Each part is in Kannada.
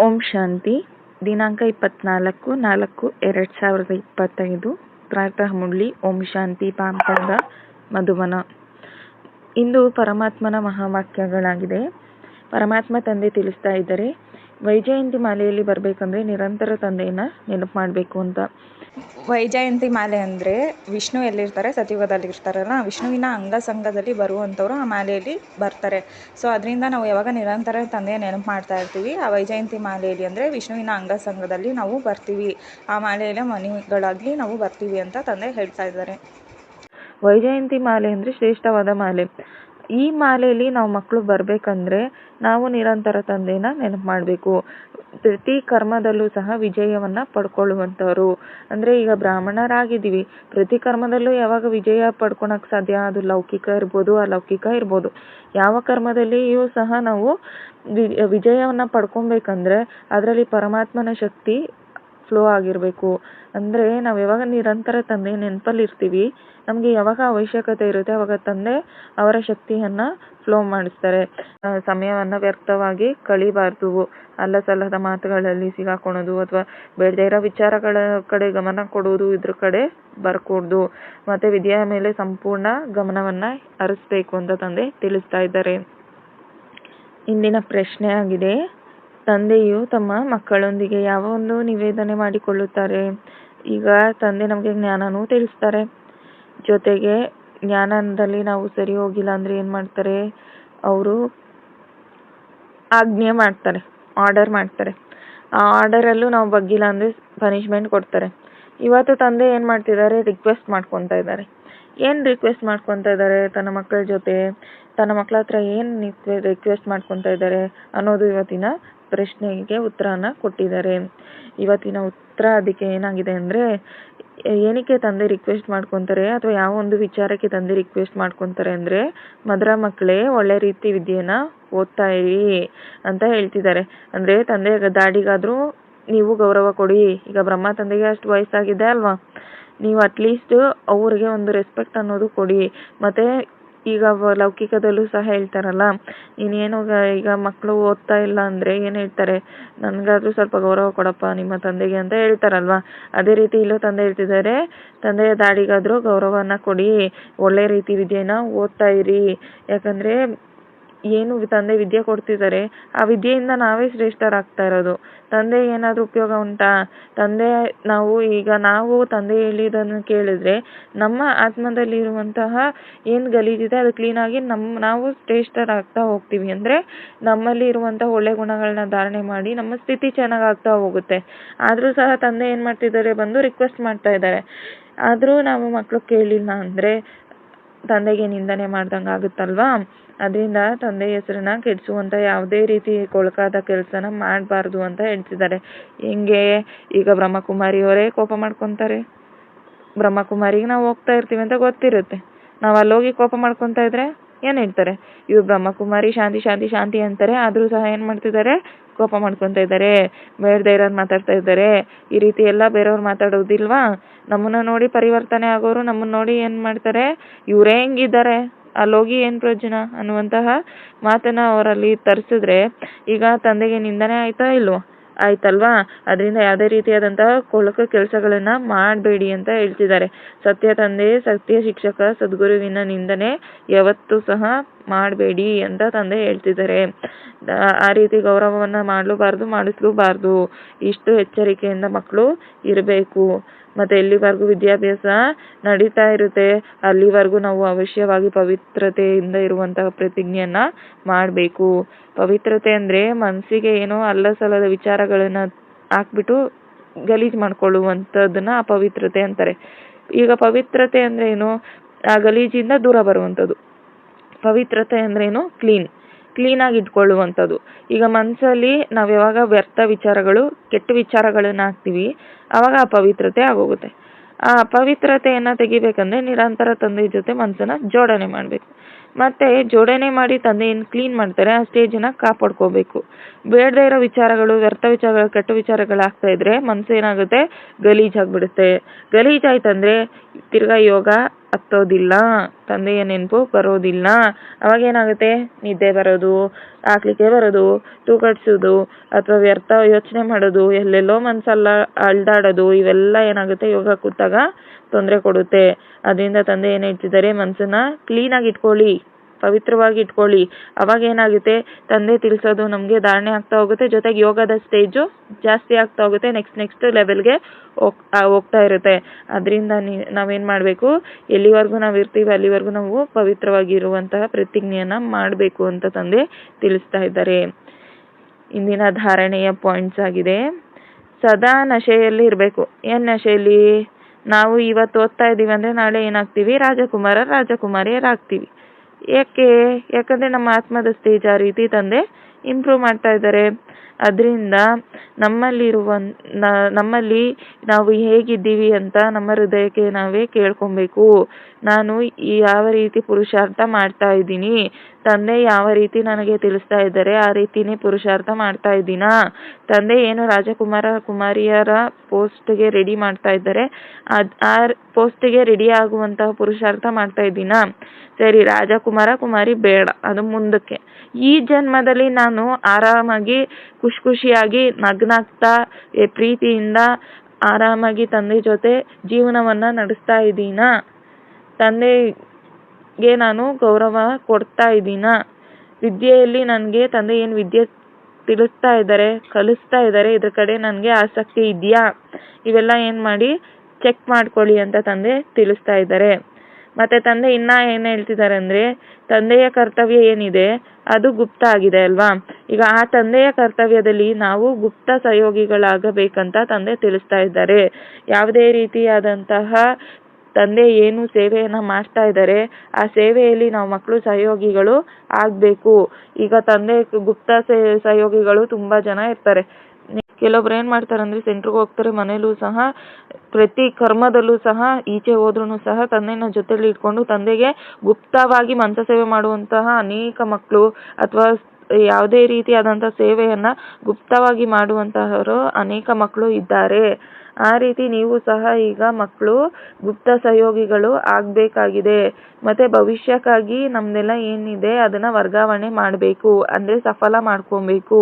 ಓಂ ಶಾಂತಿ. ದಿನಾಂಕ ಇಪ್ಪತ್ನಾಲ್ಕು, ನಾಲ್ಕು, ಎರಡು ಸಾವಿರದ ಇಪ್ಪತ್ತೈದು. ಪ್ರಾತಃ ಮುಳ್ಳಿ ಓಂ ಶಾಂತಿ ಪಾಂಪದ ಮಧುವನ ಇಂದು ಪರಮಾತ್ಮನ ಮಹಾವಾಕ್ಯಗಳಾಗಿದೆ. ಪರಮಾತ್ಮ ತಂದೆ ತಿಳಿಸ್ತಾ ಇದ್ದಾರೆ. ವೈಜಯಂತಿ ಮಾಲೆಯಲ್ಲಿ ಬರಬೇಕಂದ್ರೆ ನಿರಂತರ ತಂದೆಯನ್ನ ನೆನಪು ಮಾಡಬೇಕು ಅಂತ. ವೈಜಯಂತಿ ಮಾಲೆ ಅಂದರೆ ವಿಷ್ಣು ಎಲ್ಲಿರ್ತಾರೆ? ಸತ್ಯುಗದಲ್ಲಿ ಇರ್ತಾರಲ್ಲ ವಿಷ್ಣುವಿನ ಅಂಗಸಂಗದಲ್ಲಿ ಬರುವಂಥವ್ರು ಆ ಮಾಲೆಯಲ್ಲಿ ಬರ್ತಾರೆ. ಸೊ ಅದರಿಂದ ನಾವು ಯಾವಾಗ ನಿರಂತರ ತಂದೆಯ ನೆನಪು ಮಾಡ್ತಾ ಇರ್ತೀವಿ, ಆ ವೈಜಯಂತಿ ಮಾಲೆಯಲ್ಲಿ ಅಂದರೆ ವಿಷ್ಣುವಿನ ಅಂಗಸಂಗದಲ್ಲಿ ನಾವು ಬರ್ತೀವಿ. ಆ ಮಾಲೆಯಲ್ಲಿ ಮನೆಗಳಾಗಲಿ ನಾವು ಬರ್ತೀವಿ ಅಂತ ತಂದೆ ಹೇಳ್ತಾ ಇದ್ದಾರೆ. ವೈಜಯಂತಿ ಮಾಲೆ ಅಂದರೆ ಶ್ರೇಷ್ಠವಾದ ಮಾಲೆ. ಈ ಮಾಲೆಯಲ್ಲಿ ನಾವು ಮಕ್ಕಳು ಬರಬೇಕಂದ್ರೆ ನಾವು ನಿರಂತರ ತಂದೆನ ನೆನಪು ಮಾಡಬೇಕು. ಪ್ರತಿ ಕರ್ಮದಲ್ಲೂ ಸಹ ವಿಜಯವನ್ನ ಪಡ್ಕೊಳ್ಳುವಂಥವ್ರು. ಅಂದರೆ ಈಗ ಬ್ರಾಹ್ಮಣರಾಗಿದ್ದೀವಿ ಪ್ರತಿ ಕರ್ಮದಲ್ಲೂ ಯಾವಾಗ ವಿಜಯ ಪಡ್ಕೊಳಕ್ ಸಾಧ್ಯ? ಅದು ಲೌಕಿಕ ಇರ್ಬೋದು, ಅಲೌಕಿಕ ಇರ್ಬೋದು. ಯಾವ ಕರ್ಮದಲ್ಲಿಯೂ ಸಹ ನಾವು ವಿಜಯವನ್ನ ಪಡ್ಕೊಬೇಕಂದ್ರೆ ಅದರಲ್ಲಿ ಪರಮಾತ್ಮನ ಶಕ್ತಿ ಫ್ಲೋ ಆಗಿರಬೇಕು. ಅಂದರೆ ನಾವು ಯಾವಾಗ ನಿರಂತರ ತಂದೆ ನೆನಪಲ್ಲಿ ಇರ್ತೀವಿ ನಮಗೆ ಯಾವಾಗ ಅವಶ್ಯಕತೆ ಇರುತ್ತೆ ಅವಾಗ ತಂದೆ ಅವರ ಶಕ್ತಿಯನ್ನು ಫ್ಲೋ ಮಾಡಿಸ್ತಾರೆ. ಸಮಯವನ್ನು ವ್ಯರ್ಥವಾಗಿ ಕಳಿಬಾರ್ದು. ಅಲ್ಲ ಸಲ್ಲದ ಮಾತುಗಳಲ್ಲಿ ಸಿಗಾಕೊಳೋದು ಅಥವಾ ಬೇಡದೇ ಇರೋ ವಿಚಾರಗಳ ಕಡೆ ಗಮನ ಕೊಡೋದು ಇದ್ರ ಕಡೆ ಬರ್ಕೂಡ್ದು. ಮತ್ತು ವಿದ್ಯೆಯ ಮೇಲೆ ಸಂಪೂರ್ಣ ಗಮನವನ್ನು ಹರಿಸ್ಬೇಕು ಅಂತ ತಂದೆ ತಿಳಿಸ್ತಾ ಇದ್ದಾರೆ. ಇಂದಿನ ಪ್ರಶ್ನೆ ಆಗಿದೆ. ತಂದೆಯು ತಮ್ಮ ಮಕ್ಕಳೊಂದಿಗೆ ಯಾವ ಒಂದು ನಿವೇದನೆ ಮಾಡಿಕೊಳ್ಳುತ್ತಾರೆ. ಈಗ ತಂದೆ ನಮಗೆ ಜ್ಞಾನನೂ ತಿಳಿಸ್ತಾರೆ. ಜೊತೆಗೆ ಜ್ಞಾನದಲ್ಲಿ ನಾವು ಸರಿ ಹೋಗಿಲ್ಲ ಅಂದರೆ ಏನು ಮಾಡ್ತಾರೆ? ಅವರು ಆಜ್ಞೆ ಮಾಡ್ತಾರೆ ಆರ್ಡರ್ ಮಾಡ್ತಾರೆ. ಆ ಆರ್ಡರಲ್ಲೂ ನಾವು ಬಗ್ಗಿಲ್ಲ ಅಂದರೆ ಪನಿಷ್ಮೆಂಟ್ ಕೊಡ್ತಾರೆ. ಇವತ್ತು ತಂದೆ ಏನು ಮಾಡ್ತಿದ್ದಾರೆ? ರಿಕ್ವೆಸ್ಟ್ ಮಾಡ್ಕೊತಾ ಇದ್ದಾರೆ. ಏನು ರಿಕ್ವೆಸ್ಟ್ ಮಾಡ್ಕೊತಾ ಇದ್ದಾರೆ? ತನ್ನ ಮಕ್ಕಳ ಜೊತೆ, ತನ್ನ ಮಕ್ಕಳ ಹತ್ರ ಏನು ರಿಕ್ವೆಸ್ಟ್ ಮಾಡ್ಕೊತಾ ಇದ್ದಾರೆ ಅನ್ನೋದು ಇವತ್ತಿನ ಪ್ರಶ್ನೆಗೆ ಉತ್ತರನ ಕೊಟ್ಟಿದ್ದಾರೆ. ಇವತ್ತಿನ ಉತ್ತರ ಅದಕ್ಕೆ ಏನಾಗಿದೆ ಅಂದರೆ, ಏನಕ್ಕೆ ತಂದೆ ರಿಕ್ವೆಸ್ಟ್ ಮಾಡ್ಕೊತಾರೆ ಅಥವಾ ಯಾವ ಒಂದು ವಿಚಾರಕ್ಕೆ ತಂದೆ ರಿಕ್ವೆಸ್ಟ್ ಮಾಡ್ಕೊತಾರೆ ಅಂದರೆ, ಮದರ ಮಕ್ಕಳೇ ಒಳ್ಳೆ ರೀತಿ ವಿದ್ಯೆನ ಓದ್ತಾ ಇರಿ ಅಂತ ಹೇಳ್ತಿದ್ದಾರೆ. ಅಂದರೆ ತಂದೆ ದಾಡಿಗಾದರೂ ನೀವು ಗೌರವ ಕೊಡಿ. ಈಗ ಬ್ರಹ್ಮ ತಂದೆಗೆ ಅಷ್ಟು ವಯಸ್ಸಾಗಿದೆ ಅಲ್ವಾ? ನೀವು ಅಟ್ಲೀಸ್ಟ್ ಅವ್ರಿಗೆ ಒಂದು ರೆಸ್ಪೆಕ್ಟ್ ಅನ್ನೋದು ಕೊಡಿ. ಮತ್ತು ಈಗ ಲೌಕಿಕದಲ್ಲೂ ಸಹ ಹೇಳ್ತಾರಲ್ಲ ಇನ್ನೇನು ಈಗ ಮಕ್ಕಳು ಓದ್ತಾ ಇಲ್ಲ ಅಂದರೆ ಏನು ಹೇಳ್ತಾರೆ? ನನಗಾದರೂ ಸ್ವಲ್ಪ ಗೌರವ ಕೊಡಪ್ಪ ನಿಮ್ಮ ತಂದೆಗೆ ಅಂತ ಹೇಳ್ತಾರಲ್ವಾ? ಅದೇ ರೀತಿ ಇಲ್ಲೂ ತಂದೆ ಹೇಳ್ತಿದ್ದಾರೆ, ತಂದೆಯ ದಾಡಿಗಾದರೂ ಗೌರವನ ಕೊಡಿ, ಒಳ್ಳೆ ರೀತಿ ವಿದ್ಯೆನ ಓದ್ತಾ ಇರಿ. ಯಾಕಂದರೆ ಏನು ತಂದೆ ವಿದ್ಯೆ ಕೊಡ್ತಿದ್ದಾರೆ, ಆ ವಿದ್ಯೆಯಿಂದ ನಾವೇ ಶ್ರೇಷ್ಠರಾಗ್ತಾ ಇರೋದು. ತಂದೆ ಏನಾದರೂ ಉಪಯೋಗ ಉಂಟಾ? ತಂದೆ ನಾವು ಈಗ ನಾವು ತಂದೆ ಹೇಳಿದ್ದನ್ನು ಕೇಳಿದ್ರೆ ನಮ್ಮ ಆತ್ಮದಲ್ಲಿ ಇರುವಂತಹ ಏನು ಗಲೀಜಿದೆ ಅದು ಕ್ಲೀನಾಗಿ ನಮ್ಮ ನಾವು ಶ್ರೇಷ್ಠರಾಗ್ತಾ ಹೋಗ್ತೀವಿ. ಅಂದರೆ ನಮ್ಮಲ್ಲಿ ಇರುವಂತಹ ಒಳ್ಳೆ ಗುಣಗಳನ್ನ ಧಾರಣೆ ಮಾಡಿ ನಮ್ಮ ಸ್ಥಿತಿ ಚೆನ್ನಾಗಾಗ್ತಾ ಹೋಗುತ್ತೆ. ಆದರೂ ಸಹ ತಂದೆ ಏನು ಮಾಡ್ತಿದ್ದಾರೆ? ಬಂದು ರಿಕ್ವೆಸ್ಟ್ ಮಾಡ್ತಾ ಇದ್ದಾರೆ. ಆದರೂ ನಾವು ಮಕ್ಕಳು ಕೇಳಿಲ್ಲ ಅಂದರೆ ತಂದೆಗೆ ನಿಂದನೆ ಮಾಡ್ದಂಗೆ ಆಗುತ್ತಲ್ವಾ? ಅದರಿಂದ ತಂದೆ ಹೆಸರನ್ನ ಕೆಡಿಸುವಂಥ ಯಾವುದೇ ರೀತಿ ಕೊಳಕಾದ ಕೆಲಸನ ಮಾಡಬಾರ್ದು ಅಂತ ಹೇಳ್ತಿದ್ದಾರೆ ಹಿಂಗೆ ಈಗ ಬ್ರಹ್ಮಕುಮಾರಿಯವರೇ ಕೋಪ ಮಾಡ್ಕೊತಾರೆ? ಬ್ರಹ್ಮಕುಮಾರಿಗೆ ನಾವು ಹೋಗ್ತಾ ಇರ್ತೀವಿ ಅಂತ ಗೊತ್ತಿರುತ್ತೆ. ನಾವು ಅಲ್ಲೋಗಿ ಕೋಪ ಮಾಡ್ಕೊತಾ ಇದ್ರೆ ಏನು ಹೇಳ್ತಾರೆ? ಇವ್ರು ಬ್ರಹ್ಮಕುಮಾರಿ, ಶಾಂತಿ ಶಾಂತಿ ಶಾಂತಿ ಅಂತಾರೆ. ಆದರೂ ಸಹ ಏನು ಮಾಡ್ತಿದ್ದಾರೆ? ಕೋಪ ಮಾಡ್ಕೊತಾ ಇದ್ದಾರೆ. ಬೇಡದೇ ಇರೋರು ಮಾತಾಡ್ತಾ ಇದ್ದಾರೆ. ಈ ರೀತಿ ಎಲ್ಲ ಬೇರೆಯವ್ರು ಮಾತಾಡೋದಿಲ್ವಾ? ನಮ್ಮನ್ನ ನೋಡಿ ಪರಿವರ್ತನೆ ಆಗೋರು ನಮ್ಮನ್ನ ನೋಡಿ ಏನು ಮಾಡ್ತಾರೆ? ಇವರೇ ಹೆಂಗಿದ್ದಾರೆ? ಅಲ್ಲೋಗಿ ಏನು ಪ್ರಯೋಜನ ಅನ್ನುವಂತಹ ಮಾತನ್ನ ಅವರಲ್ಲಿ ತರಿಸಿದ್ರೆ ಈಗ ತಂದೆಗೆ ನಿಂದನೆ ಆಯ್ತಾ ಇಲ್ವೋ? ಆಯ್ತಲ್ವಾ? ಅದರಿಂದ ಯಾವುದೇ ರೀತಿಯಾದಂತಹ ಕೊಳಕು ಕೆಲಸಗಳನ್ನ ಮಾಡಬೇಡಿ ಅಂತ ಹೇಳ್ತಿದ್ದಾರೆ. ಸತ್ಯ ತಂದೆ, ಸತ್ಯ ಶಿಕ್ಷಕ, ಸದ್ಗುರುವಿನ ನಿಂದನೆ ಯಾವತ್ತೂ ಸಹ ಮಾಡಬೇಡಿ ಅಂತ ತಂದೆ ಹೇಳ್ತಿದ್ದಾರೆ. ಆ ರೀತಿ ಗೌರವವನ್ನ ಮಾಡಲೂಬಾರ್ದು, ಮಾಡಿಸ್ಲೂಬಾರ್ದು. ಇಷ್ಟು ಎಚ್ಚರಿಕೆಯಿಂದ ಮಕ್ಕಳು ಇರಬೇಕು. ಮತ್ತು ಎಲ್ಲಿವರೆಗೂ ವಿದ್ಯಾಭ್ಯಾಸ ನಡೀತಾ ಇರುತ್ತೆ, ಅಲ್ಲಿವರೆಗೂ ನಾವು ಅವಶ್ಯವಾಗಿ ಪವಿತ್ರತೆಯಿಂದ ಇರುವಂತಹ ಪ್ರತಿಜ್ಞೆಯನ್ನ ಮಾಡಬೇಕು. ಪವಿತ್ರತೆ ಅಂದ್ರೆ ಮನಸ್ಸಿಗೆ ಏನೋ ಅಲ್ಲ ವಿಚಾರಗಳನ್ನ ಹಾಕ್ಬಿಟ್ಟು ಗಲೀಜು ಮಾಡ್ಕೊಳ್ಳುವಂಥದ್ದನ್ನ ಅಪವಿತ್ರತೆ ಅಂತಾರೆ. ಈಗ ಪವಿತ್ರತೆ ಅಂದ್ರೆ ಏನು? ಆ ಗಲೀಜಿಂದ ದೂರ ಬರುವಂಥದ್ದು ಪವಿತ್ರತೆ ಅಂದ್ರೆ ಏನು? ಕ್ಲೀನ್. ಕ್ಲೀನಾಗಿ ಇಟ್ಕೊಳ್ಳುವಂಥದ್ದು. ಈಗ ಮನಸ್ಸಲ್ಲಿ ನಾವು ಯಾವಾಗ ವ್ಯರ್ಥ ವಿಚಾರಗಳು, ಕೆಟ್ಟ ವಿಚಾರಗಳನ್ನ ಹಾಕ್ತೀವಿ ಆವಾಗ ಅಪವಿತ್ರತೆ ಆಗೋಗುತ್ತೆ. ಆ ಅಪವಿತ್ರತೆಯನ್ನು ತೆಗಿಬೇಕಂದ್ರೆ ನಿರಂತರ ತಂದೆ ಜೊತೆ ಮನಸ್ಸನ್ನ ಜೋಡಣೆ ಮಾಡಬೇಕು. ಮತ್ತೆ ಜೋಡಣೆ ಮಾಡಿ ತಂದೆ ಏನು ಕ್ಲೀನ್ ಮಾಡ್ತಾರೆ, ಆ ಸ್ಟೇಜನ್ನ ಕಾಪಾಡ್ಕೋಬೇಕು. ಬೇಡದೆ ಇರೋ ವಿಚಾರಗಳು, ವ್ಯರ್ಥ ವಿಚಾರಗಳು, ಕೆಟ್ಟ ವಿಚಾರಗಳು ಆಗ್ತಾ ಇದ್ರೆ ಮನಸ್ಸೇನಾಗುತ್ತೆ ಗಲೀಜಾಗ್ಬಿಡುತ್ತೆ ಗಲೀಜಾಯ್ತಂದ್ರೆ ತಿರ್ಗಾ ಯೋಗ ಹತ್ತೋದಿಲ್ಲ, ತಂದೆಯ ನೆನಪು ಬರೋದಿಲ್ಲ. ಅವಾಗ ಏನಾಗುತ್ತೆ? ನಿದ್ದೆ ಬರೋದು, ಹಾಕ್ಲಿಕ್ಕೆ ಬರೋದು ತೂಕಡಿಸೋದು ಅಥವಾ ವ್ಯರ್ಥ ಯೋಚನೆ ಮಾಡೋದು, ಎಲ್ಲೆಲ್ಲೋ ಮನಸ್ಸಲ್ಲ ಅಲ್ದಾಡೋದು ಇವೆಲ್ಲ ಏನಾಗುತ್ತೆ? ಯೋಗ ಕೂತಾಗ ತೊಂದರೆ ಕೊಡುತ್ತೆ. ಅದರಿಂದ ತಂದೆ ಏನು ಮನಸನ್ನ ಮನಸ್ಸನ್ನ ಕ್ಲೀನಾಗಿ ಇಟ್ಕೊಳ್ಳಿ, ಪವಿತ್ರವಾಗಿ ಇಟ್ಕೊಳ್ಳಿ. ಅವಾಗ ಏನಾಗುತ್ತೆ, ತಂದೆ ತಿಳಿಸೋದು ನಮಗೆ ಧಾರಣೆ ಆಗ್ತಾ ಹೋಗುತ್ತೆ. ಜೊತೆಗೆ ಯೋಗದ ಸ್ಟೇಜು ಜಾಸ್ತಿ ಆಗ್ತಾ ಹೋಗುತ್ತೆ ನೆಕ್ಸ್ಟ್ ನೆಕ್ಸ್ಟ್ ಲೆವೆಲ್ಗೆ ಹೋಗ್ ಹೋಗ್ತಾ ಇರುತ್ತೆ. ಅದರಿಂದ ನಾವೇನು ಮಾಡಬೇಕು, ಎಲ್ಲಿವರೆಗೂ ನಾವು ಇರ್ತೀವಿ, ಅಲ್ಲಿವರೆಗೂ ನಾವು ಪವಿತ್ರವಾಗಿರುವಂತಹ ಪ್ರತಿಜ್ಞೆಯನ್ನು ಮಾಡಬೇಕು ಅಂತ ತಂದೆ ತಿಳಿಸ್ತಾ ಇದ್ದಾರೆ. ಇಂದಿನ ಧಾರಣೆಯ ಪಾಯಿಂಟ್ಸ್ ಆಗಿದೆ. ಸದಾ ನಶೆಯಲ್ಲಿ ಇರಬೇಕು. ಏನು ನಶೆಯಲ್ಲಿ? ನಾವು ಇವತ್ತು ಓದ್ತಾ ಇದ್ದೀವಿ ಅಂದರೆ ನಾಳೆ ಏನಾಗ್ತೀವಿ? ರಾಜಕುಮಾರ, ರಾಜಕುಮಾರಿಯರಾಗ್ತೀವಿ. ಯಾಕೆ? ಯಾಕಂದರೆ ನಮ್ಮ ಆತ್ಮದ ಸ್ಟೇಜ್ ಆ ರೀತಿ ತಂದೆ ಇಂಪ್ರೂವ್ ಮಾಡ್ತಾ ಇದ್ದಾರೆ. ಅದರಿಂದ ನಮ್ಮಲ್ಲಿರುವ ನಮ್ಮಲ್ಲಿ ನಾವು ಹೇಗಿದ್ದೀವಿ ಅಂತ ನಮ್ಮ ಹೃದಯಕ್ಕೆ ನಾವೇ ಕೇಳ್ಕೊಬೇಕು. ನಾನು ಯಾವ ರೀತಿ ಪುರುಷಾರ್ಥ ಮಾಡ್ತಾ ಇದ್ದೀನಿ? ತಂದೆ ಯಾವ ರೀತಿ ನನಗೆ ತಿಳಿಸ್ತಾ ಇದ್ದಾರೆ? ಆ ರೀತಿನೇ ಪುರುಷಾರ್ಥ ಮಾಡ್ತಾ ಇದ್ದೀನಾ? ತಂದೆ ಏನು ರಾಜಕುಮಾರ ಕುಮಾರಿಯರ ಪೋಸ್ಟ್ಗೆ ರೆಡಿ ಮಾಡ್ತಾ ಇದ್ದಾರೆ? ಅದು, ಆ ಪೋಸ್ಟ್ಗೆ ರೆಡಿ ಆಗುವಂತಹ ಪುರುಷಾರ್ಥ ಮಾಡ್ತಾ ಇದ್ದೀನಾ? ಸರಿ, ರಾಜಕುಮಾರ ಕುಮಾರಿ ಬೇಡ, ಅದು ಮುಂದಕ್ಕೆ. ಈ ಜನ್ಮದಲ್ಲಿ ನಾನು ಆರಾಮಾಗಿ ಖುಷಿ ಖುಷಿಯಾಗಿ ನಗ್ನಾಗ್ತಾ ಪ್ರೀತಿಯಿಂದ ಆರಾಮಾಗಿ ತಂದೆ ಜೊತೆ ಜೀವನವನ್ನು ನಡೆಸ್ತಾ ಇದ್ದೀನ? ತಂದೆಗೆ ನಾನು ಗೌರವ ಕೊಡ್ತಾ ಇದ್ದೀನ? ವಿದ್ಯೆಯಲ್ಲಿ ನನಗೆ ತಂದೆ ಏನು ವಿದ್ಯೆ ತಿಳಿಸ್ತಾ ಇದ್ದಾರೆ, ಕಲಿಸ್ತಾ ಇದ್ದಾರೆ, ಇದ್ರ ಕಡೆ ನನಗೆ ಆಸಕ್ತಿ ಇದೆಯಾ? ಇವೆಲ್ಲ ಏನು ಮಾಡಿ, ಚೆಕ್ ಮಾಡ್ಕೊಳ್ಳಿ ಅಂತ ತಂದೆ ತಿಳಿಸ್ತಾ ಇದ್ದಾರೆ. ಮತ್ತೆ ತಂದೆ ಇನ್ನ ಏನು ಹೇಳ್ತಿದ್ದಾರೆ ಅಂದ್ರೆ, ತಂದೆಯ ಕರ್ತವ್ಯ ಏನಿದೆ, ಅದು ಗುಪ್ತ ಆಗಿದೆ ಅಲ್ವಾ? ಈಗ ಆ ತಂದೆಯ ಕರ್ತವ್ಯದಲ್ಲಿ ನಾವು ಗುಪ್ತ ಸಹಯೋಗಿಗಳಾಗಬೇಕಂತ ತಂದೆ ತಿಳಿಸ್ತಾ ಇದ್ದಾರೆ. ಯಾವುದೇ ರೀತಿಯಾದಂತಹ ತಂದೆ ಏನು ಸೇವೆಯನ್ನ ಮಾಡ್ತಾ ಇದ್ದಾರೆ, ಆ ಸೇವೆಯಲ್ಲಿ ನಾವು ಮಕ್ಕಳು ಸಹಯೋಗಿಗಳು ಆಗ್ಬೇಕು. ಈಗ ತಂದೆ ಗುಪ್ತ ಸಹಯೋಗಿಗಳು ತುಂಬಾ ಜನ ಇರ್ತಾರೆ. ಕೆಲವೊಬ್ರು ಏನ್ ಮಾಡ್ತಾರೆ ಅಂದ್ರೆ ಸೆಂಟ್ರಿಗೆ ಹೋಗ್ತಾರೆ, ಮನೇಲೂ ಸಹ, ಪ್ರತಿ ಕರ್ಮದಲ್ಲೂ ಸಹ, ಈಚೆ ಹೋದ್ರೂ ಸಹ ತಂದೆನ ಜೊತೆಲಿ ಇಟ್ಕೊಂಡು ತಂದೆಗೆ ಗುಪ್ತವಾಗಿ ಮಂತ್ರ ಸೇವೆ ಮಾಡುವಂತಹ ಅನೇಕ ಮಕ್ಕಳು ಅಥವಾ ಯಾವುದೇ ರೀತಿಯಾದಂತಹ ಸೇವೆಯನ್ನ ಗುಪ್ತವಾಗಿ ಮಾಡುವಂತಹವರು ಅನೇಕ ಮಕ್ಕಳು ಇದ್ದಾರೆ. ಆ ರೀತಿ ನೀವು ಸಹ ಈಗ ಮಕ್ಕಳು ಗುಪ್ತ ಸಹಯೋಗಿಗಳು ಆಗಬೇಕಾಗಿದೆ. ಮತ್ತೆ ಭವಿಷ್ಯಕ್ಕಾಗಿ ನಮ್ದೆಲ್ಲ ಏನಿದೆ ಅದನ್ನ ವರ್ಗಾವಣೆ ಮಾಡಬೇಕು, ಅಂದ್ರೆ ಸಫಲ ಮಾಡ್ಕೊಬೇಕು.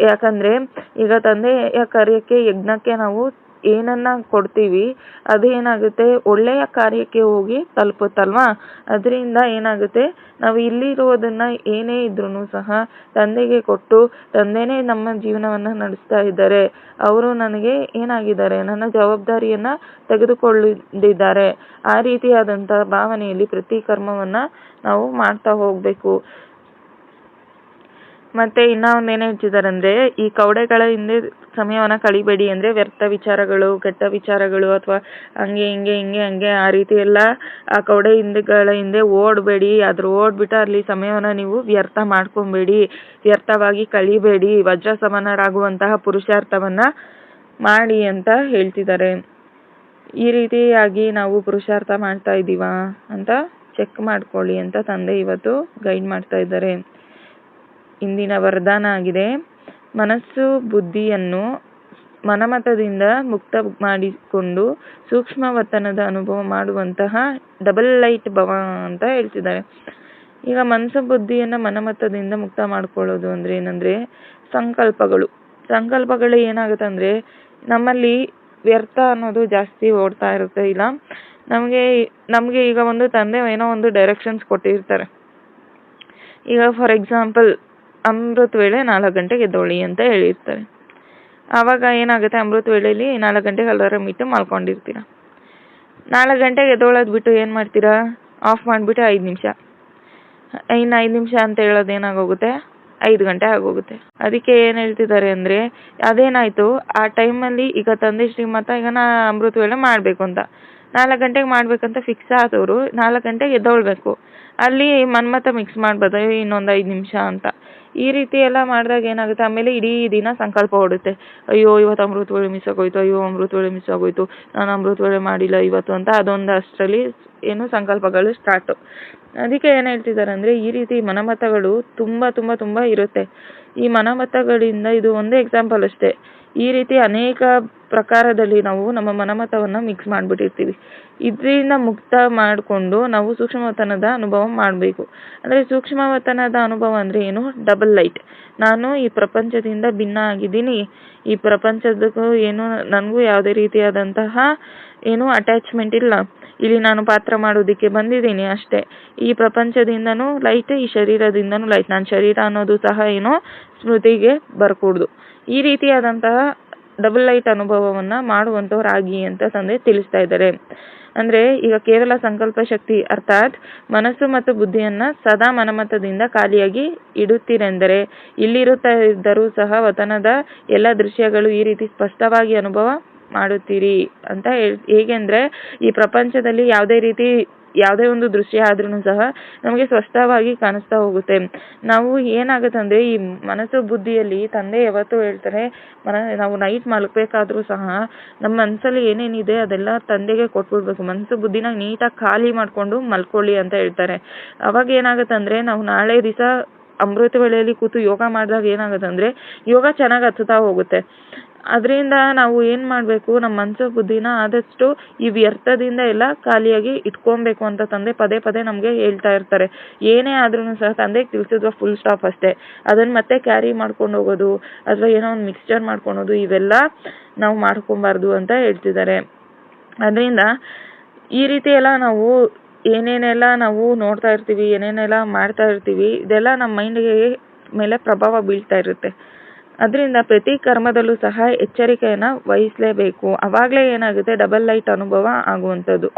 ಯಾಕಂದ್ರೆ ಈಗ ತಂದೆಯ ಕಾರ್ಯಕ್ಕೆ ಯಜ್ಞಕ್ಕೆ ನಾವು ಏನನ್ನ ಕೊಡ್ತೀವಿ ಅದೇನಾಗುತ್ತೆ ಒಳ್ಳೆಯ ಕಾರ್ಯಕ್ಕೆ ಹೋಗಿ ತಲುಪುತ್ತಲ್ವಾ? ಅದರಿಂದ ಏನಾಗುತ್ತೆ, ನಾವು ಇಲ್ಲಿರೋದನ್ನ ಏನೇ ಇದ್ರೂ ಸಹ ತಂದೆಗೆ ಕೊಟ್ಟು, ತಂದೆನೇ ನಮ್ಮ ಜೀವನವನ್ನ ನಡೆಸ್ತಾ ಇದ್ದಾರೆ. ಅವರು ನನಗೆ ಏನಾಗಿದ್ದಾರೆ, ನನ್ನ ಜವಾಬ್ದಾರಿಯನ್ನ ತೆಗೆದುಕೊಂಡಿದ್ದಾರೆ ಆ ರೀತಿಯಾದಂತಹ ಭಾವನೆಯಲ್ಲಿ ಪ್ರತಿ ಕರ್ಮವನ್ನ ನಾವು ಮಾಡ್ತಾ ಹೋಗ್ಬೇಕು. ಮತ್ತೆ ಇನ್ನ ಒಂದ್ ಏನ್ ಹೇಳ್ತಿದ್ದಾರೆ ಅಂದ್ರೆ ಈ ಕವಡೆಗಳ ಹಿಂದೆ ಸಮಯವನ್ನ ಕಳಿಬೇಡಿ ಅಂದ್ರೆ ವ್ಯರ್ಥ ವಿಚಾರಗಳು, ಕೆಟ್ಟ ವಿಚಾರಗಳು ಅಥವಾ ಹಂಗೆ, ಹಿಂಗೆ ಹಿಂಗೆ, ಹಂಗೆ ಆ ರೀತಿ ಎಲ್ಲ ಆ ಕವಡೆ ಹಿಂದೆಗಳ ಹಿಂದೆ ಓಡಬೇಡಿ. ಅದ್ರ ಓಡ್ಬಿಟ್ಟು ಅಲ್ಲಿ ಸಮಯವನ್ನ ನೀವು ವ್ಯರ್ಥ ಮಾಡ್ಕೊಬೇಡಿ. ವ್ಯರ್ಥವಾಗಿ ಕಳಿಬೇಡಿ. ವಜ್ರ ಸಮನರಾಗುವಂತಹ ಪುರುಷಾರ್ಥವನ್ನ ಮಾಡಿ ಅಂತ ಹೇಳ್ತಿದ್ದಾರೆ. ಈ ರೀತಿಯಾಗಿ ನಾವು ಪುರುಷಾರ್ಥ ಮಾಡ್ತಾ ಇದ್ದೀವಾ ಅಂತ ಚೆಕ್ ಮಾಡ್ಕೊಳ್ಳಿ ಅಂತ ತಂದೆ ಇವತ್ತು ಗೈಡ್ ಮಾಡ್ತಾ ಇದ್ದಾರೆ. ಇಂದಿನ ವರದಾನ ಆಗಿದೆ. ಮನಸ್ಸು ಬುದ್ಧಿಯನ್ನು ಮನಮತದಿಂದ ಮುಕ್ತ ಮಾಡಿಕೊಂಡು ಸೂಕ್ಷ್ಮ ವತನದ ಅನುಭವ ಮಾಡುವಂತಹ ಡಬಲ್ ಲೈಟ್ ಭವ ಅಂತ ಹೇಳ್ತಿದ್ದಾರೆ. ಈಗ ಮನಸ್ಸು ಬುದ್ಧಿಯನ್ನು ಮನಮತದಿಂದ ಮುಕ್ತ ಮಾಡ್ಕೊಳ್ಳೋದು ಅಂದ್ರೆ ಏನಂದ್ರೆ ಸಂಕಲ್ಪಗಳು. ಸಂಕಲ್ಪಗಳು ಏನಾಗುತ್ತೆ ಅಂದ್ರೆ ನಮ್ಮಲ್ಲಿ ವ್ಯರ್ಥ ಅನ್ನೋದು ಜಾಸ್ತಿ ಓಡ್ತಾ ಇರುತ್ತೆ. ಇಲ್ಲ, ನಮಗೆ ನಮಗೆ ಈಗ ಒಂದು ತಂದೆ ಏನೋ ಒಂದು ಡೈರೆಕ್ಷನ್ಸ್ ಕೊಟ್ಟಿರ್ತಾರೆ. ಈಗ ಫಾರ್ ಎಕ್ಸಾಂಪಲ್ ಅಮೃತ ವೇಳೆ ನಾಲ್ಕು ಗಂಟೆಗೆ ಎದ್ದೋಳಿ ಅಂತ ಹೇಳಿರ್ತಾರೆ. ಆವಾಗ ಏನಾಗುತ್ತೆ? ಅಮೃತ ವೇಳೆಯಲ್ಲಿ ನಾಲ್ಕು ಗಂಟೆಗೆ ಅಲಾರಾಮ್ ಇಟ್ಟು ಮಲ್ಕೊಂಡಿರ್ತೀರ ನಾಲ್ಕು ಗಂಟೆಗೆ ಎದ್ದೋಳೋದು ಬಿಟ್ಟು ಏನು ಮಾಡ್ತೀರಾ? ಆಫ್ ಮಾಡಿಬಿಟ್ಟು ಐದು ನಿಮಿಷ. ಇನ್ನು ಐದು ನಿಮಿಷ ಅಂತ ಹೇಳೋದು ಏನಾಗೋಗುತ್ತೆ? ಐದು ಗಂಟೆ ಆಗೋಗುತ್ತೆ. ಅದಕ್ಕೆ ಏನು ಹೇಳ್ತಿದ್ದಾರೆ ಅಂದರೆ, ಅದೇನಾಯಿತು? ಆ ಟೈಮಲ್ಲಿ ಈಗ ತಂದೆ ಶ್ರೀಮಂತ ಈಗ ನಾ ಅಮೃತ ವೇಳೆ ಮಾಡಬೇಕು ಅಂತ. ನಾಲ್ಕು ಗಂಟೆಗೆ ಮಾಡಬೇಕಂತ ಫಿಕ್ಸ್ ಆದವರು ನಾಲ್ಕು ಗಂಟೆಗೆ ಎದ್ದೋಳ್ಬೇಕು. ಅಲ್ಲಿ ಮನ್ಮತ ಮಿಕ್ಸ್ ಮಾಡ್ಬೋದು? ಇನ್ನೊಂದು ಐದು ನಿಮಿಷ ಅಂತ. ಈ ರೀತಿ ಎಲ್ಲ ಮಾಡಿದಾಗ ಏನಾಗುತ್ತೆ? ಆಮೇಲೆ ಇಡೀ ದಿನ ಸಂಕಲ್ಪ ಓಡುತ್ತೆ. ಅಯ್ಯೋ, ಇವತ್ತು ಅಮೃತ ವೇಳೆ ಮಿಸ್ ಆಗೋಯ್ತು, ಅಯ್ಯೋ, ಅಮೃತ ವೇಳೆ ಮಿಸ್ ಆಗೋಯ್ತು, ನಾನು ಅಮೃತ ವೇಳೆ ಮಾಡಿಲ್ಲ ಇವತ್ತು ಅಂತ ಅದೊಂದು ಅಷ್ಟರಲ್ಲಿ ಏನು ಸಂಕಲ್ಪಗಳು ಸ್ಟಾರ್ಟ್ ಅದಕ್ಕೆ ಏನು ಹೇಳ್ತಿದ್ದಾರೆ ಅಂದರೆ, ಈ ರೀತಿ ಮನಮತಗಳು ತುಂಬ ತುಂಬ ತುಂಬ ಇರುತ್ತೆ. ಈ ಮನಮತಗಳಿಂದ ಇದು ಒಂದೇ ಎಕ್ಸಾಂಪಲ್ ಅಷ್ಟೇ. ಈ ರೀತಿ ಅನೇಕ ಪ್ರಕಾರದಲ್ಲಿ ನಾವು ನಮ್ಮ ಮನಮತವನ್ನು ಮಿಕ್ಸ್ ಮಾಡಿಬಿಟ್ಟಿರ್ತೀವಿ. ಇದರಿಂದ ಮುಕ್ತ ಮಾಡಿಕೊಂಡು ನಾವು ಸೂಕ್ಷ್ಮವತನದ ಅನುಭವ ಮಾಡಬೇಕು. ಅಂದರೆ ಸೂಕ್ಷ್ಮವತನದ ಅನುಭವ ಅಂದರೆ ಏನು? ಡಬಲ್ ಲೈಟ್ ನಾನು ಈ ಪ್ರಪಂಚದಿಂದ ಭಿನ್ನ ಆಗಿದ್ದೀನಿ. ಈ ಪ್ರಪಂಚದಕ್ಕೂ ಏನು, ನನಗೂ ಯಾವುದೇ ರೀತಿಯಾದಂತಹ ಏನು ಅಟ್ಯಾಚ್ಮೆಂಟ್ ಇಲ್ಲ. ಇಲ್ಲಿ ನಾನು ಪಾತ್ರ ಮಾಡೋದಕ್ಕೆ ಬಂದಿದ್ದೀನಿ ಅಷ್ಟೇ. ಈ ಪ್ರಪಂಚದಿಂದನೂ ಲೈಟ್ ಈ ಶರೀರದಿಂದನೂ ಲೈಟ್ ನಾನು ಶರೀರ ಅನ್ನೋದು ಸಹ ಏನೋ, ಸ್ಮೃತಿಗೆ ಬರ್ಕೂಡ್ದು. ಈ ರೀತಿಯಾದಂತಹ ಡಬಲ್ ಲೈಟ್ ಅನುಭವವನ್ನು ಮಾಡುವಂತವರಾಗಿ ಅಂತ ತಂದೆ ತಿಳಿಸ್ತಾ ಇದ್ದಾರೆ. ಅಂದರೆ ಈಗ ಕೇವಲ ಸಂಕಲ್ಪ ಶಕ್ತಿ ಅರ್ಥಾತ್ ಮನಸ್ಸು ಮತ್ತು ಬುದ್ಧಿಯನ್ನು ಸದಾ ಮನಮತದಿಂದ ಖಾಲಿಯಾಗಿ ಇಡುತ್ತೀರೆಂದರೆ ಇಲ್ಲಿರುತ್ತಾ ಇದ್ದರೂ ಸಹ ವತನದ ಎಲ್ಲ ದೃಶ್ಯಗಳು ಈ ರೀತಿ ಸ್ಪಷ್ಟವಾಗಿ ಅನುಭವ ಮಾಡುತ್ತೀರಿ ಅಂತ ಹೇಳ್. ಹೇಗೆಂದರೆ ಈ ಪ್ರಪಂಚದಲ್ಲಿ ಯಾವುದೇ ರೀತಿ ಯಾವುದೇ ಒಂದು ದೃಶ್ಯ ಆದ್ರೂ ಸಹ ನಮಗೆ ಸ್ಪಷ್ಟವಾಗಿ ಕಾಣಿಸ್ತಾ ಹೋಗುತ್ತೆ. ನಾವು ಏನಾಗುತ್ತೆ ಈ ಮನಸ್ಸು ಬುದ್ಧಿಯಲ್ಲಿ ತಂದೆ ಯಾವತ್ತೂ ಹೇಳ್ತಾರೆ ನಾವು ನೈಟ್ ಮಲಗಬೇಕಾದ್ರೂ ಸಹ ನಮ್ಮ ಮನಸ್ಸಲ್ಲಿ ಏನೇನಿದೆ ಅದೆಲ್ಲ ತಂದೆಗೆ ಕೊಟ್ಬಿಡ್ಬೇಕು. ಮನಸ್ಸು ಬುದ್ಧಿನ ನೀಟಾಗಿ ಖಾಲಿ ಮಾಡಿಕೊಂಡು ಮಲ್ಕೊಳ್ಳಿ ಅಂತ ಹೇಳ್ತಾರೆ. ಅವಾಗ ಏನಾಗುತ್ತೆ ನಾವು ನಾಳೆ ದಿವಸ ಅಮೃತ ವೇಳೆಯಲ್ಲಿ ಕೂತು ಯೋಗ ಮಾಡಿದಾಗ ಏನಾಗುತ್ತೆ ಅಂದ್ರೆ ಯೋಗ ಚೆನ್ನಾಗಿ ಹತ್ತುತ್ತಾ ಹೋಗುತ್ತೆ. ಅದರಿಂದ ನಾವು ಏನು ಮಾಡಬೇಕು ನಮ್ಮ ಮನಸ್ಸು ಬುದ್ಧಿನ ಆದಷ್ಟು ಈ ವ್ಯರ್ಥದಿಂದ ಎಲ್ಲ ಖಾಲಿಯಾಗಿ ಇಟ್ಕೊಬೇಕು ಅಂತ ತಂದೆ ಪದೇ ಪದೇ ನಮಗೆ ಹೇಳ್ತಾ ಇರ್ತಾರೆ. ಏನೇ ಆದ್ರೂ ಸಹ ತಂದೆ ತಿಳಿಸಿದ್ವ ಫುಲ್ ಸ್ಟಾಪ್ ಅಷ್ಟೇ. ಅದನ್ನು ಮತ್ತೆ ಕ್ಯಾರಿ ಮಾಡ್ಕೊಂಡು ಹೋಗೋದು, ಅಥವಾ ಏನೋ ಒಂದು ಮಿಕ್ಸ್ಚರ್ ಮಾಡ್ಕೊಳೋದು, ಇವೆಲ್ಲ ನಾವು ಮಾಡ್ಕೊಬಾರ್ದು ಅಂತ ಹೇಳ್ತಿದ್ದಾರೆ. ಅದರಿಂದ ಈ ರೀತಿ ಎಲ್ಲ ನಾವು ಏನೇನೆಲ್ಲ ನಾವು ನೋಡ್ತಾ ಇರ್ತೀವಿ, ಏನೇನೆಲ್ಲ ಮಾಡ್ತಾ ಇರ್ತೀವಿ, ಇದೆಲ್ಲ ನಮ್ಮ ಮೈಂಡಿಗೆ ಮೇಲೆ ಪ್ರಭಾವ ಬೀಳ್ತಾ ಇರುತ್ತೆ. ಅದರಿಂದ ಪ್ರತಿ ಕರ್ಮದಲ್ಲೂ ಸಹ ಎಚ್ಚರಿಕೆಯನ್ನು ವಹಿಸಲೇಬೇಕು. ಆವಾಗಲೇ ಏನಾಗುತ್ತೆ? ಡಬಲ್ ಲೈಟ್ ಅನುಭವ ಆಗುವಂಥದ್ದು.